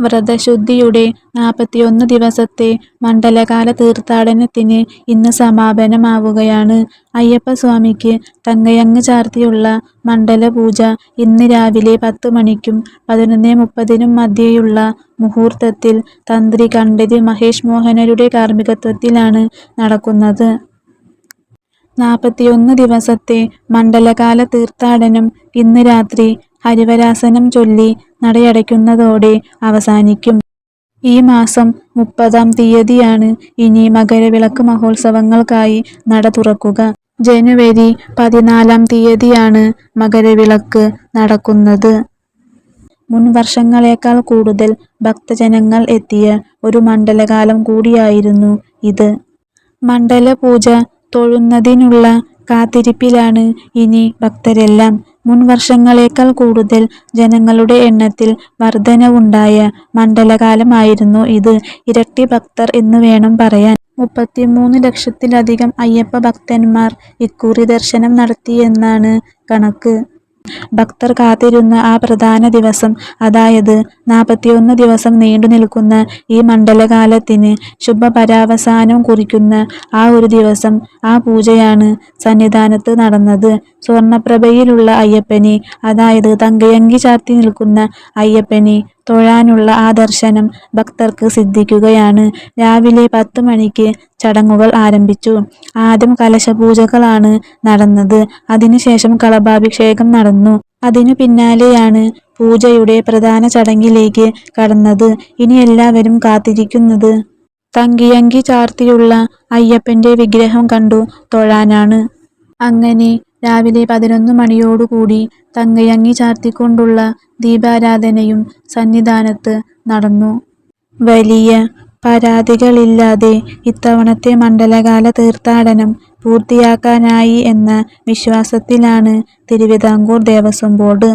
വ്രതശുദ്ധിയുടെ നാൽപ്പത്തിയൊന്ന് ദിവസത്തെ മണ്ഡലകാല തീർത്ഥാടനത്തിന് ഇന്ന് സമാപനമാവുകയാണ്. അയ്യപ്പസ്വാമിക്ക് തങ്കയങ്ങ് ചാർത്തിയുള്ള മണ്ഡലപൂജ ഇന്ന് രാവിലെ പത്ത് മണിക്കും പതിനൊന്ന് മുപ്പതിനും മധ്യേയുള്ള മുഹൂർത്തത്തിൽ തന്ത്രി കണ്ഠര് മഹേഷ് മോഹനരുടെ കാർമ്മികത്വത്തിലാണ് നടക്കുന്നത്. നാൽപ്പത്തിയൊന്ന് ദിവസത്തെ മണ്ഡലകാല തീർത്ഥാടനം ഇന്ന് രാത്രി ഹരിവരാസനം ചൊല്ലി നടയടയ്ക്കുന്നതോടെ അവസാനിക്കും. ഈ മാസം മുപ്പതാം തീയതിയാണ് ഇനി മകരവിളക്ക് മഹോത്സവങ്ങൾക്കായി നട തുറക്കുക. ജനുവരി പതിനാലാം തീയതിയാണ് മകരവിളക്ക് നടക്കുന്നത്. മുൻ വർഷങ്ങളേക്കാൾ കൂടുതൽ ഭക്തജനങ്ങൾ എത്തിയ ഒരു മണ്ഡലകാലം കൂടിയായിരുന്നു ഇത്. മണ്ഡല പൂജ തൊഴുന്നതിനുള്ള കാത്തിരിപ്പിലാണ് ഇനി ഭക്തരെല്ലാം. മുൻ വർഷങ്ങളേക്കാൾ കൂടുതൽ ജനങ്ങളുടെ എണ്ണത്തിൽ വർധനവുണ്ടായ മണ്ഡലകാലമായിരുന്നു ഇത്. ഇരട്ടി ഭക്തർ എന്ന് വേണം പറയാൻ. മുപ്പത്തിമൂന്ന് ലക്ഷത്തിലധികം അയ്യപ്പ ഭക്തന്മാർ ഇക്കുറി ദർശനം നടത്തിയെന്നാണ് കണക്ക്. ഭക്തർ കാത്തിരുന്ന ആ പ്രധാന ദിവസം, അതായത് നാൽപ്പത്തിയൊന്ന് ദിവസം നീണ്ടു നിൽക്കുന്ന ഈ മണ്ഡലകാലത്തിന് ശുഭപരാവസാനം കുറിക്കുന്ന ആ ഒരു ദിവസം, ആ പൂജയാണ് സന്നിധാനത്ത് നടന്നത്. സ്വർണപ്രഭയിലുള്ള അയ്യപ്പനെ, അതായത് തങ്കയങ്കി ചാർത്തി നിൽക്കുന്ന അയ്യപ്പനെ തൊഴാനുള്ള ആ ദർശനം ഭക്തർക്ക് സിദ്ധിക്കുകയാണ്. രാവിലെ പത്ത് മണിക്ക് ചടങ്ങുകൾ ആരംഭിച്ചു. ആദ്യം കലശപൂജകളാണ് നടന്നത്. അതിനുശേഷം കളഭാഭിഷേകം നടന്നു. അതിനു പിന്നാലെയാണ് പൂജയുടെ പ്രധാന ചടങ്ങിലേക്ക് കടന്നത്. ഇനി എല്ലാവരും കാത്തിരിക്കുന്നത് തങ്കിയങ്കി ചാർത്തിയുള്ള അയ്യപ്പന്റെ വിഗ്രഹം കണ്ടു തൊഴാനാണ്. അങ്ങനെ രാവിലെ പതിനൊന്ന് മണിയോടുകൂടി തങ്കയങ്ങി ചാർത്തിക്കൊണ്ടുള്ള ദീപാരാധനയും സന്നിധാനത്ത് നടന്നു. വലിയ പരാതികളില്ലാതെ ഇത്തവണത്തെ മണ്ഡലകാല തീർത്ഥാടനം പൂർത്തിയാക്കാനായി എന്ന വിശ്വാസത്തിലാണ് തിരുവിതാംകൂർ ദേവസ്വം ബോർഡ്.